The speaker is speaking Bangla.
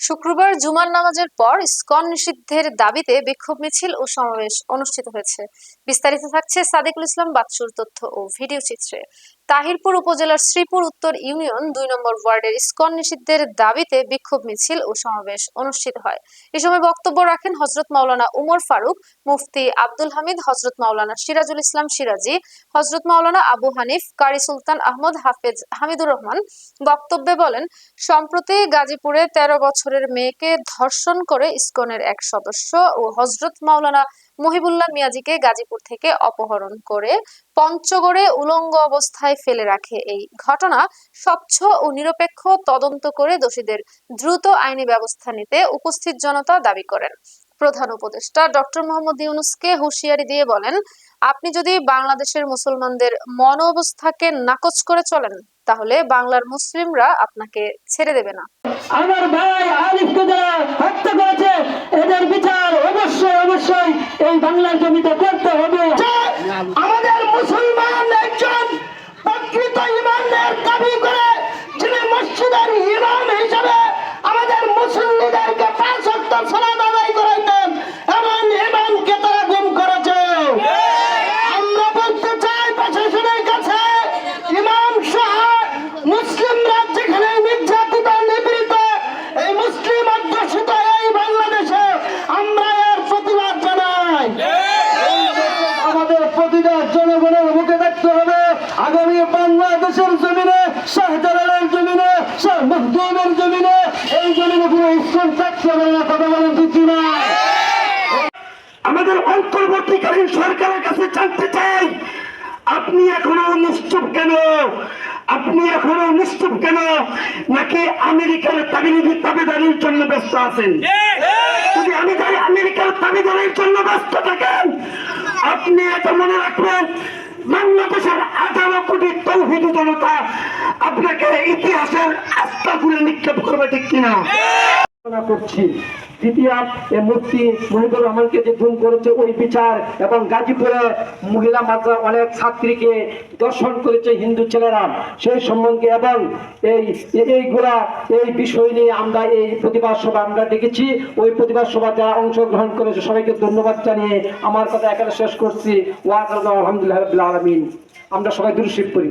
শুক্রবার জুমার নামাজের পর স্কন নিষিদ্ধের দাবিতে বিক্ষোভ মিছিল ও সমাবেশ অনুষ্ঠিত হয়েছে। বিস্তারিত থাকছে সাদিকুল ইসলাম বাদশুর তথ্য ও ভিডিও চিত্রে। তাহিরপুর উপজেলার শ্রীপুর উত্তর ইউনিয়ন দুই নম্বর ওয়ার্ডের ইসকন নিষিদ্ধের দাবিতে বিক্ষোভ মিছিল ও সমাবেশ অনুষ্ঠিত হয়। এ সময় বক্তব্য রাখেন হজরত মাওলানা উমর ফারুক, মুফতি আব্দুল হামিদ হজরত মাওলানা সিরাজুল ইসলাম সিরাজি হজরত মাওলানা আবু হানিফ, কারি সুলতান আহমদ, হাফেজ হামিদুর রহমান। বক্তব্যে বলেন, সম্প্রতি গাজীপুরে তেরো বছরের মেয়েকে ধর্ষণ করে ইসকনের এক সদস্য ও হজরত মাওলানা মহিবুল্লাহ মিয়াজিকে গাজীপুর থেকে অপহরণ করে পঞ্চগড়ে উলঙ্গ অবস্থায় ফেলে রাখে এই ঘটনা। স্বচ্ছ ও নিরপেক্ষ তদন্ত করে দোষীদের দ্রুত আইনি ব্যবস্থা নিতে উপস্থিত জনতা দাবি করেন। প্রধান উপদেষ্টা ডক্টর মোহাম্মদ ইউনুসকে হুঁশিয়ারি দিয়ে বলেন, আপনি যদি বাংলাদেশের মুসলমানদের মন অবস্থাকে নাকচ করে চলেন, তাহলে বাংলার মুসলিমরা আপনাকে ছেড়ে দেবে না। আমার ভাই আলিফকে যারা হত্যা করেছে, এদের বিচার বাংলার জমিতে করতে হবে। আমাদের আমাদের প্রতিবাদ জনগণের মুখে দেখতে হবে আগামী বাংলাদেশের জমিনে শাহজালালের জমিনে শাহ মহদুমের জমিনে এই জমিনে কোনো স্কুল থাকতে হবে না কথা বলেন ঠিক কিনা? আমাদের অন্তর্বর্তীকালীন সরকারের কাছে জানতে চাই আপনি এখনও নিশ্চুপ কেন? আপনি এখনও নিশ্চুপ কেন? নাকি আমেরিকার তাবিলিগি তাবেদারির জন্য ব্যস্ত আছেন? যদি আমি যাই আমেরিকার তাবেদারির জন্য ব্যস্ত থাকেন আপনি এটা মনে রাখবেন, বাংলাদেশের আঠারো কোটি তৌহিদি জনতা আপনাকে ইতিহাসের আস্থা গুলো নিক্ষেপ করবে ঠিক কিনা? রহমানকে করেছে, ওই বিচার এবং গাজীপুরে মহিলা অনেক ছাত্রীকে দর্শন করেছে হিন্দু ছেলেরা। সেই সম্বন্ধে এবং এই প্রতিবাদ সভা আমরা ওই যারা অংশগ্রহণ করেছে, সবাইকে ধন্যবাদ জানিয়ে আমার কথা এখানে শেষ করছি। আলহামদুলিল্লাহ আলমিন। আমরা সবাই দুরুশিব করি